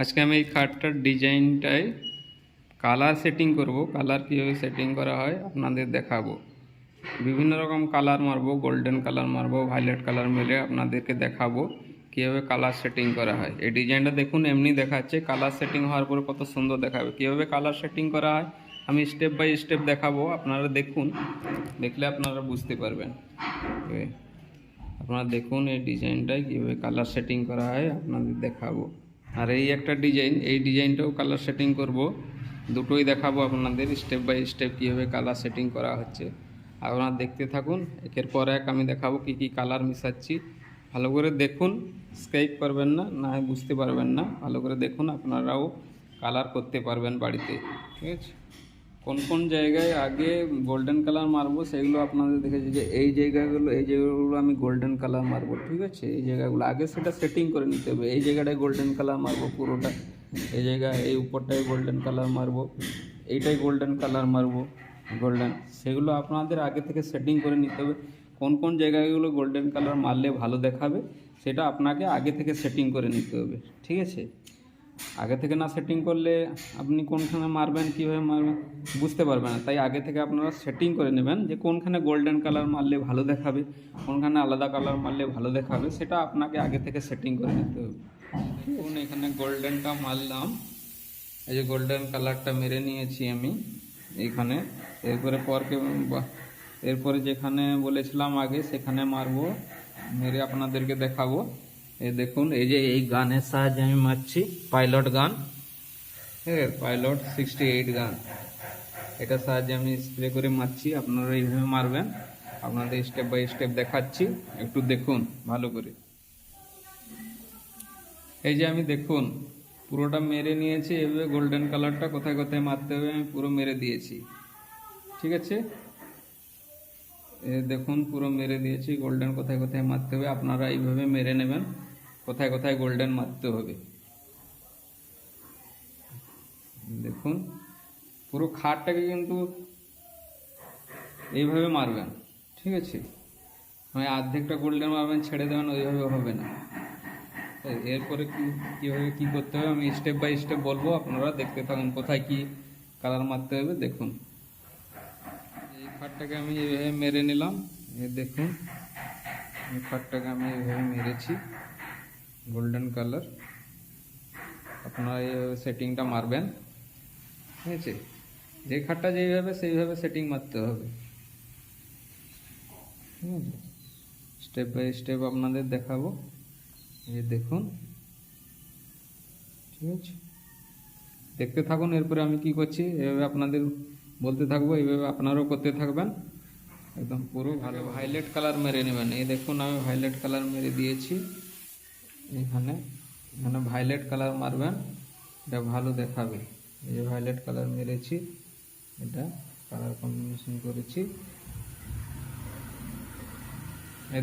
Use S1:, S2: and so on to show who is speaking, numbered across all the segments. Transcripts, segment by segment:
S1: আজকে আমি এই খাটটার ডিজাইনটায় কালার সেটিং করব। কালার কীভাবে সেটিং করা হয় আপনাদের দেখাবো। বিভিন্ন রকম কালার মারবো, গোল্ডেন কালার মারবো, ভায়োলেট কালার মিলে আপনাদেরকে দেখাবো কীভাবে কালার সেটিং করা হয়। এই ডিজাইনটা দেখুন, এমনি দেখাচ্ছে। কালার সেটিং হওয়ার পরে কত সুন্দর দেখাবে। কীভাবে কালার সেটিং করা হয় আমি স্টেপ বাই স্টেপ দেখাবো। আপনারা দেখুন, দেখলে আপনারা বুঝতে পারবেন। আপনারা দেখুন এই ডিজাইনটায় কীভাবে কালার সেটিং করা হয়, আপনাদের দেখাবো। আর এই একটা ডিজাইন, এই ডিজাইনটাও কালার সেটিং করব। দুটোই দেখাবো আপনাদের স্টেপ বাই স্টেপ কীভাবে কালার সেটিং করা হচ্ছে। আপনারা দেখতে থাকুন, একের পর এক আমি দেখাবো কি কি কালার মিশাচ্ছি। ভালো করে দেখুন স্কেপ করবেন না না বুঝতে পারবেন না। ভালো করে দেখুন, আপনারাও কালার করতে পারবেন বাড়িতে, ঠিক আছে? কোন কোন জায়গায় আগে গোল্ডেন কালার মারবো সেগুলো আপনাদের দেখেছি যে এই জায়গাগুলো এই জায়গাগুলো আমি গোল্ডেন কালার মারবো, ঠিক আছে? এই জায়গাগুলো আগে সেটা সেটিং করে নিতে হবে। এই জায়গাটায় গোল্ডেন কালার মারবো পুরোটা। এই জায়গায় এই উপরটায় গোল্ডেন কালার মারবো। এইটাই গোল্ডেন কালার মারবো। গোল্ডেন সেগুলো আপনাদের আগে থেকে সেটিং করে নিতে হবে। কোন কোন জায়গাগুলো গোল্ডেন কালার মারলে ভালো দেখাবে, সেটা আপনাকে আগে থেকে সেটিং করে নিতে হবে। ঠিক আছে? আগে থেকে না সেটিং করলে আপনি কোনখানে মারবেন, কীভাবে মারবেন বুঝতে পারবেন না। তাই আগে থেকে আপনারা সেটিং করে নেবেন যে কোনখানে গোল্ডেন কালার মারলে ভালো দেখাবে, কোনখানে আলাদা কালার মারলে ভালো দেখাবে, সেটা আপনাকে আগে থেকে সেটিং করে নিতে হবে। দেখুন, এখানে গোল্ডেনটা মারলাম। এই যে গোল্ডেন কালারটা মেরে নিয়েছি আমি এইখানে এরপরে পরকে এরপরে যেখানে বলেছিলাম আগে, সেখানে মারবো, মেরে আপনাদেরকে দেখাবো। এই দেখুন, এই যে এই গানের সাহায্যে আমি মারছি, পাইলট গান। হ্যাঁ পাইলট সিক্সটি এইট গান। এটার সাহায্যে আমি স্প্রে করে মারছি, আপনারা এইভাবে মারবেন। আপনাদের স্টেপ বাই স্টেপ দেখাচ্ছি, একটু দেখুন, ভালো করে। এই যে আমি দেখুন, পুরোটা মেরে নিয়েছি, এভাবে গোল্ডেন কালারটা কোথায় কোথায় মারতে হবে আমি পুরো মেরে দিয়েছি। ঠিক আছে? এ দেখুন, পুরো মেরে দিয়েছি গোল্ডেন কোথায় কোথায় মারতে হবে, আপনারা এইভাবে মেরে নেবেন। কোথায় কোথায় গোল্ডেন মারতে হবে। দেখুন, পুরো খাটটাকে কিন্তু এইভাবে মারবেন, ঠিক আছে? মানে অর্ধেকটা গোল্ডেন মারবেন, ছেড়ে দেবেন, ওইভাবে হবে না। এরপরে কি, কীভাবে কী করতে হবে, আমি স্টেপ বাই স্টেপ বলব, আপনারা দেখতে থাকুন কোথায় কি কালার মারতে হবে, দেখুন। এই খাটটাকে আমি এইভাবে মেরে নিলাম দেখুন, এই খাটটাকে আমি এইভাবে মেরেছি। গোল্ডেন কালার আপনারা এইভাবে সেটিংটা মারবেন। ঠিক আছে? যে খাটটা যেইভাবে সেইভাবে সেটিং মারতে হবে। ঠিক আছে? স্টেপ বাই স্টেপ আপনাদের দেখাবো। এই দেখুন। ঠিক আছে? দেখতে থাকুন, এরপরে আমি কি করছি এভাবে আপনাদের বলতে থাকব, এইভাবে আপনারাও করতে থাকবেন। একদম পুরো ভালো। ভাইলেট কালার মেরে নেবেন। এই দেখুন, আমি ভাইলেট কালার মেরে দিয়েছি। এখানে এখানে ভাইলেট কালার মারবেন, এটা ভালো দেখাবে। এই যে ভাইলেট কালার মেরেছি, এটা কালার কম্বিনেশন করেছি।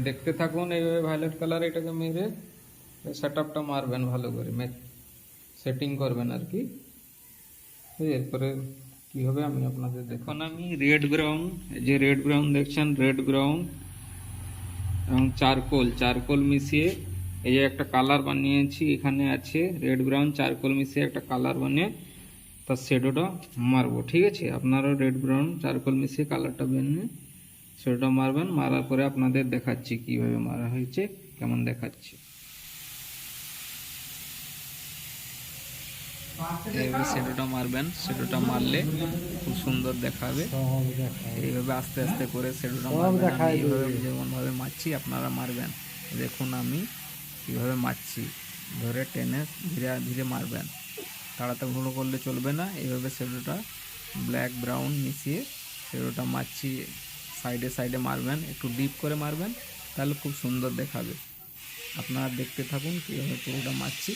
S1: দেখতে থাকুন, এইভাবে ভায়োলেট কালার এটাকে মেরে সেট আপটা মারবেন ভালো করে সেটিং করবেন আর কি। এরপরে কি হবে আমি আপনাদের দেখুন, আমি রেড ব্রাউন যে রেড ব্রাউন দেখছেন রেড ব্রাউন এবং চারকোল চারকোল মিশিয়ে এই যে একটা কালার বানিয়েছি এখানে আছে রেড ব্রাউন চারকোল মিশিয়ে একটা কালার বানিয়ে তার শেডোটা মারবো ঠিক আছে? আপনারও রেড ব্রাউন চারকোল মিশিয়ে কালারটা বানিয়ে শেডোটা মারবেন মারার পরে আপনাদের দেখাচ্ছি কীভাবে মারা হয়েছে কেমন দেখাচ্ছে। এইভাবে শেডোটা মারবেন শেডোটা মারলে খুব সুন্দর দেখাবে। এইভাবে আস্তে আস্তে করে শেডোটা মারবেন এইভাবে যেমন ভাবে মারছি আপনারা মারবেন। দেখুন আমি কীভাবে মারছি, ধরে টেনে ধীরে ধীরে মারবেন। তাড়াতাড়ি করলে চলবে না। এইভাবে শেডোটা ব্ল্যাক ব্রাউন মিশিয়ে শেডোটা মারছি সাইডে সাইডে মারবেন। একটু ডিপ করে মারবেন, তাহলে খুব সুন্দর দেখাবে। আপনারা দেখতে থাকুন কীভাবে পুরোটা মারছি।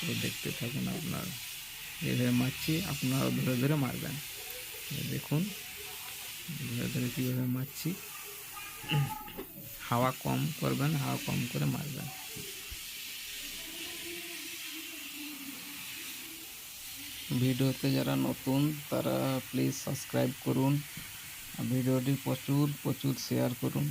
S1: পুরো দেখতে থাকুন আপনার। যেভাবে মারছি আপনারা ধরে ধরে মারবেন। দেখুন, ধরে ধরে কীভাবে মারছি। হাওয়া কম করবেন, হাওয়া কম করে মারবেন। ভিডিওতে যারা নতুন, তারা প্লিজ সাবস্ক্রাইব করুন। ভিডিওটি প্রচুর প্রচুর শেয়ার করুন।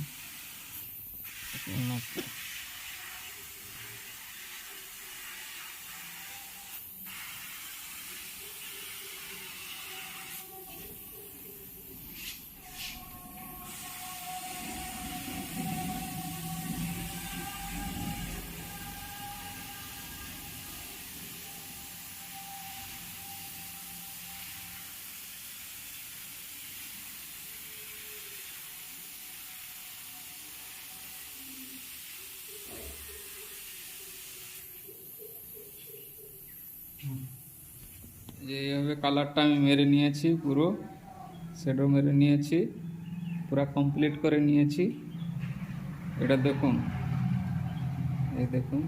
S1: যে এইভাবে কালারটা আমি মেরে নিয়েছি পুরো শ্যাডো মেরে নিয়েছি, পুরো কমপ্লিট করে নিয়েছি। এটা দেখুন, এই দেখুন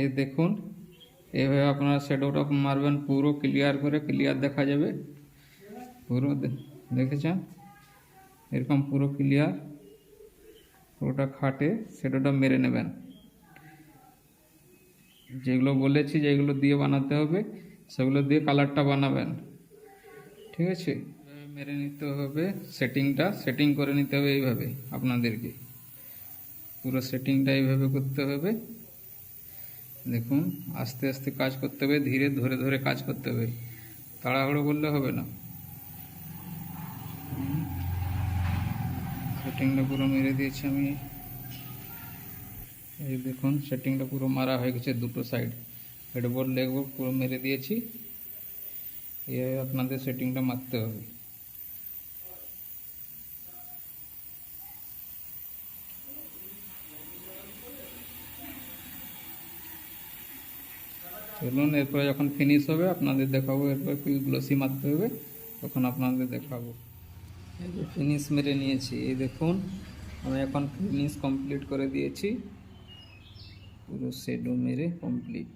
S1: এই দেখুন, এইভাবে আপনারা শ্যাডোটা মারবেন, পুরো ক্লিয়ার করে ক্লিয়ার দেখা যাবে। পুরো দেখেছেন? এরকম পুরো ক্লিয়ার পুরোটা খাটে শ্যাডোটা মেরে নেবেন। যেগুলো বলেছি, যেগুলো দিয়ে বানাতে হবে, সেগুলো দিয়ে কালারটা বানাবেন। ঠিক আছে? মেরে নিতে হবে সেটিংটা সেটিং করে নিতে হবে এইভাবে আপনাদেরকে। পুরো সেটিংটা এইভাবে করতে হবে। দেখুন, আস্তে আস্তে কাজ করতে হবে, ধীরে ধরে ধরে কাজ করতে হবে। তাড়াহুড়ো করলে হবে না। সেটিংটা পুরো মেরে দিয়েছি আমি। এই দেখুন সেটিংটা পুরো মারা হয়ে গেছে দুটো সাইড হেডবোর্ড লেগবোর্ড পুরো মেরে দিয়েছি। এভাবে আপনাদের সেটিংটা মারতে হবে। চলুন, এরপরে যখন ফিনিশ হবে, আপনাদের দেখাবো, এরপর গ্লোসি মারতে হবে, তখন আপনাদের দেখাবো। এই যে ফিনিশ মেরে নিয়েছি, এই দেখুন, আমি এখন ফিনিশ কমপ্লিট করে দিয়েছি। পুরো শেডো মেরে কমপ্লিট